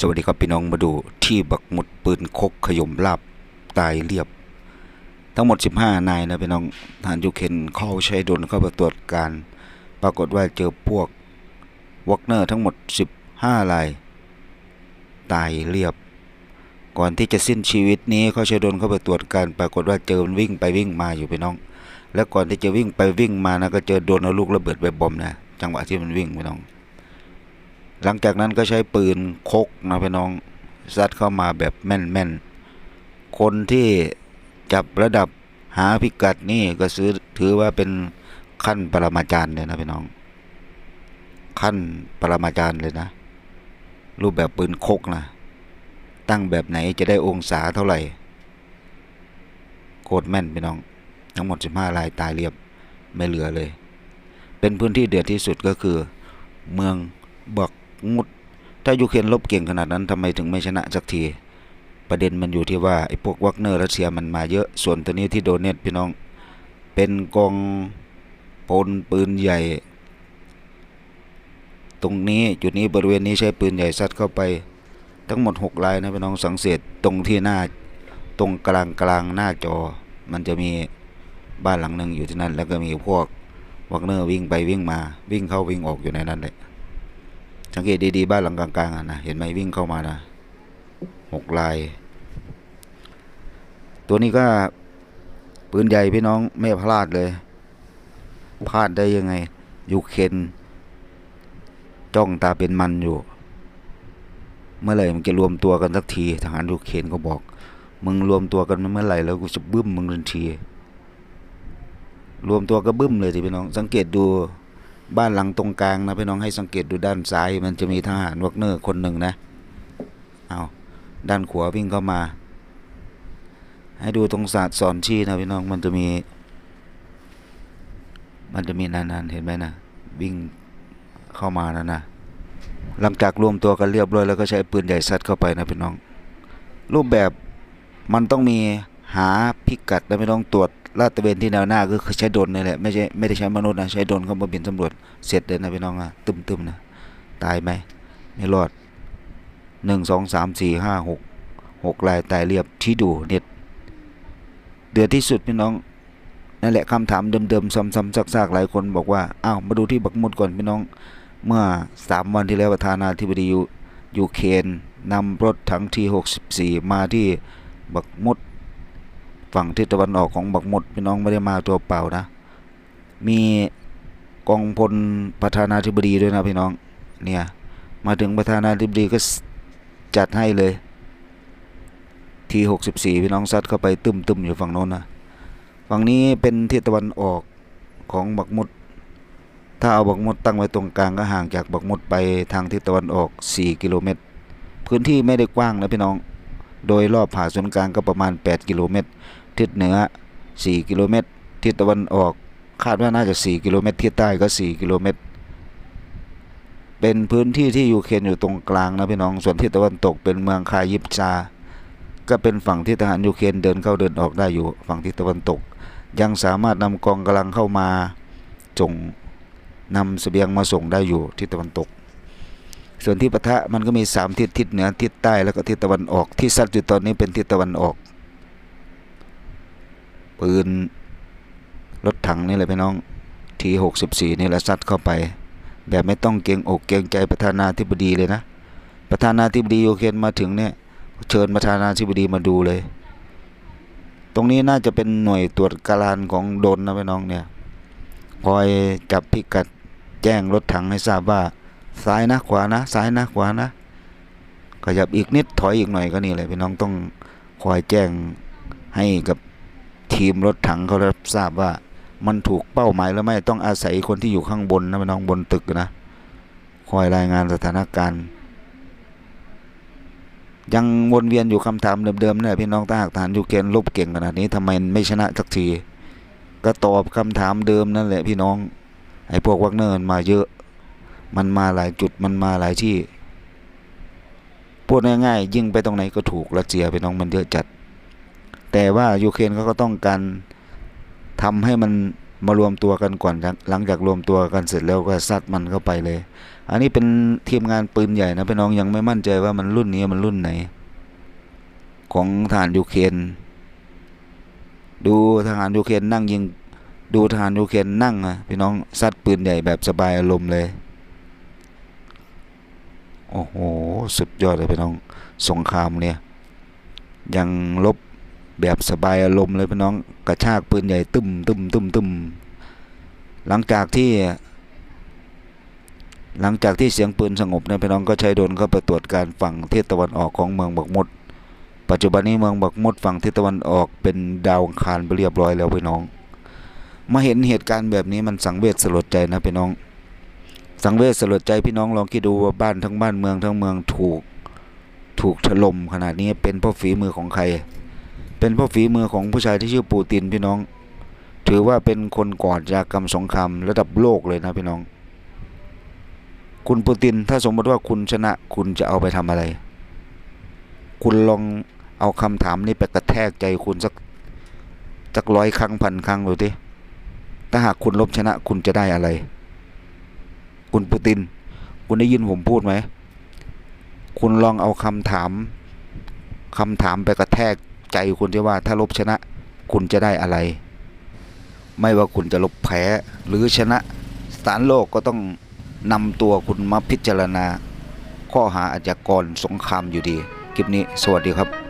สวัสดีครับพี่น้องมาดูที่บักหมุดปืนคกขยมลาบตายเรียบ ทั้งหมด 15 นายนะพี่น้องทหารยูเคนเข้าใช้โดนเข้าไปตรวจการ ปรากฏว่าเจอพวกวอกเนอร์ทั้งหมด 15ราย ตายเรียบ ก่อนที่จะสิ้นชีวิตนี้เขาใช้โดนเข้าไปตรวจการ ปรากฏว่าเจอมันวิ่งไปวิ่งมาอยู่พี่น้อง แล้วก่อนที่จะวิ่งไปวิ่งมานะก็เจอโดนเอาลูกระเบิดไปบอมนะจังหวะที่มันวิ่งพี่น้อง หลังจากนั้นก็ใช้ปืนคกนะพี่น้องซัดเข้ามาแบบแม่นแม่นๆ คนที่จับระดับหาพิกัดนี่ก็ซื้อถือว่าเป็นขั้นปรมาจารย์เลยนะพี่น้อง ขั้นปรมาจารย์เลยนะ รูปแบบปืนคกนะ ตั้งแบบไหนจะได้องศาเท่าไหร่โคตรแม่นพี่น้อง ทั้งหมด 15รายตายเรียบไม่เหลือเลย เป็นพื้นที่เดือดที่สุดก็คือ เมืองบก มุดถ้ายูเครนลบเก่งขนาดนั้นทำไมถึงไม่ชนะสักที ประเด็นมันอยู่ที่ว่าไอ้พวกวักเนอร์รัสเซียมันมาเยอะ ส่วนตัวนี้ที่โดเนตพี่น้อง เป็นกองพลปืนใหญ่ ตรงนี้จุดนี้บริเวณนี้ใช้ปืนใหญ่ซัดเข้าไป ทั้งหมด6ลายนะพี่น้องสังเกตตรงที่หน้าตรงกลางกลางหน้าจอ มันจะมีบ้านหลังหนึ่งอยู่ที่นั่น แล้วก็มีพวกวักเนอร์วิ่งไปวิ่งมาวิ่งเข้าวิ่งออกอยู่ในนั้นเลย สังเกตดีๆบ้านหลังกลางๆนะเห็นไหมวิ่งเข้ามานะหกลาย ตัวนี้ก็ปืนใหญ่พี่น้องไม่พลาดเลย พลาดได้ยังไงยูเคนจ้องตาเป็นมันอยู่ เมื่อไหร่มันจะรวมตัวกันสักที ทหารยูเคนก็บอก มึงรวมตัวกันเมื่อไหร่แล้วกูจะบึ้มมึงทันที รวมตัวก็บึ้มเลยทีพี่น้อง สังเกตดู บ้านหลังตรงกลางนะพี่น้องให้สังเกตดูด้านซ้าย มันจะมีทหารวักเนอร์คนหนึ่งนะ เอาด้านขวาวิ่งเข้ามา ให้ดูตรงศาสตร์สอนชี้นะพี่น้องมันจะมี มันจะมีนานๆเห็นไหมนะวิ่งเข้ามานะนะหลังจากรวมตัวกันเรียบร้อยแล้วก็ใช้ปืนใหญ่ซัดเข้าไปนะพี่น้อง รูปแบบมันต้องมีหาพิกัดและไม่ต้องตรวจ ลาดตระเวนที่แนวหน้าก็คือใช้โดนนี่แหละไม่ใช่ไม่ได้ใช้มนุษย์นะใช้โดนเข้ามาบินสำรวจเสร็จเลยนะพี่น้องอะตึมๆนะตายไหมไม่รอดหนึ่งสองสามสี่ห้าหกหกลายตายเรียบที่ดูเน็ตเดือดที่สุดพี่น้องนั่นแหละคำถามเดิมๆซ้ำๆซากๆหลายคนบอกว่าอ้าวมาดูที่บักมุดก่อนพี่น้อง เมื่อสามวันที่แล้วประธานาธิบดียูยูเครนนำรถถังที64มาที่บักมุด ฝั่งทิศตะวันออกของบักหมดพี่น้องไม่ได้มาตัวเปล่านะ มีกองพลประธานาธิบดีด้วยนะพี่น้อง เนี่ย มาถึงประธานาธิบดีก็จัดให้เลยทีหกสิบสี่พี่น้องซัดเข้าไปตึมตึมอยู่ฝั่งโน้นนะฝั่งนี้เป็นทิศตะวันออกของบักมดถ้าเอาบักมดตั้งไว้ตรงกลางก็ห่างจากบักมดไปทางทิศตะวันออก 4 กิโลเมตร พื้นที่ไม่ได้กว้างนะพี่น้อง โดยรอบผ่าศูนย์กลางก็ประมาณ 8 กิโลเมตร ทิศเหนือ 4 กิโลเมตร ทิศตะวันออกคาดว่าน่าจะ 4 กิโลเมตร ทิศใต้ก็ 4 กิโลเมตร เป็นพื้นที่ที่ยูเครนอยู่ตรงกลางนะพี่น้อง ส่วนทิศตะวันตกเป็นเมืองคายิบชาก็เป็นฝั่งที่ทหารยูเครนเดินเข้าเดินออกได้อยู่ฝั่งทิศตะวันตก ยังสามารถนำกองกำลังเข้ามาส่งนำเสบียงมาส่งได้อยู่ทิศตะวันตก ส่วนที่ปะทะมันก็มีสามทิศทิศเหนือทิศใต้แล้วก็ทิศตะวันออกที่ซัดอยู่ตอนนี้เป็นทิศตะวันออก ปืนรถถังนี่แหละพี่น้องทีหกสิบสี่นี่แหละซัดเข้าไป แบบไม่ต้องเกรงอกเกรงใจประธานาธิบดีเลยนะ ประธานาธิบดียูเครนมาถึงเนี่ยเชิญประธานาธิบดีมาดูเลย ตรงนี้น่าจะเป็นหน่วยตรวจการานของโดนนะพี่น้องเนี่ยคอยจับพิกัดแจ้งรถถังให้ทราบว่าซ้ายนะขวานะซ้ายนะขวานะขยับอีกนิดถอยอีกหน่อยก็นี่แหละพี่น้องต้องคอยแจ้งให้กับ ทีมรถถังเขารับทราบว่ามันถูกเป้าหมายหรือไม่ต้องอาศัยคนที่อยู่ข้างบนนะพี่น้องบนตึกนะคอยรายงานสถานการณ์ ยังวนเวียนอยู่คำถามเดิมๆเนี่ยพี่น้องถ้าหากฐานยูเครนลบเก่งขนาดนี้ทำไมไม่ชนะสักทีก็ตอบคำถามเดิมนั่นแหละพี่น้องไอ้พวกวักเนิร์มาเยอะ มันมาหลายจุดมันมาหลายที่พูดง่ายๆยิ่งไปตรงไหนก็ถูกรัสเซียไปน้องมันเยอะจัด แต่ว่ายูเครนเขาก็ต้องการทำให้มันมารวมตัวกันก่อนหลังหลังจากรวมตัวกันเสร็จแล้วก็ซัดมันเข้าไปเลย อันนี้เป็นทีมงานปืนใหญ่นะพี่น้องยังไม่มั่นใจว่ามันรุ่นนี้มันรุ่นไหน ของทหารยูเครนดูทหารยูเครนนั่งยิงดูทหารยูเครนนั่งนะพี่น้องซัดปืนใหญ่แบบสบายอารมณ์เลย โอ้โห สุดยอดเลยพี่น้องสงครามเนี่ย ยังลบ แบบสบายอารมณ์เลยพี่น้องกระชากปืนใหญ่ตึมตึมตึมตึมหลังจากที่ หลังจากที่เสียงปืนสงบเนี่ยพี่น้องก็ใช้โดนเข้าไปตรวจการฝั่งทิศตะวันออกของเมืองบักมด ปัจจุบันนี้เมืองบักมดฝั่งทิศตะวันออกเป็นดาวคารไปเรียบร้อยแล้วพี่น้อง มาเห็นเหตุการณ์แบบนี้มันสังเวชสลดใจนะพี่น้อง สังเวชสลดใจพี่น้องลองคิดดูว่าบ้านทั้งบ้านเมืองทั้งเมืองถูก ถูกถล่มขนาดนี้เป็นเพราะฝีมือของใคร เป็นเพราะฝีมือของผู้ชายที่ชื่อปูตินพี่น้อง ถือว่าเป็นคนก่ออาชญากรรมสงครามระดับโลกเลยนะพี่น้อง คุณปูตินถ้าสมมติว่าคุณชนะคุณจะเอาไปทำอะไร คุณลองเอาคำถามนี้ไปกระแทกใจคุณสักสักร้อยครั้งพันครั้งดูดิถ้าหากคุณลบชนะคุณจะได้อะไร คุณปูติน คุณได้ยินผมพูดไหม คุณลองเอาคำถามคำถามไปกระแทก ใจคุณที่ว่าถ้าลบชนะ คุณจะได้อะไร ไม่ว่าคุณจะลบแพ้หรือชนะศาลโลกก็ต้องนำตัวคุณมาพิจารณา ข้อหาอาชญากรสงครามอยู่ดี คลิปนี้สวัสดีครับ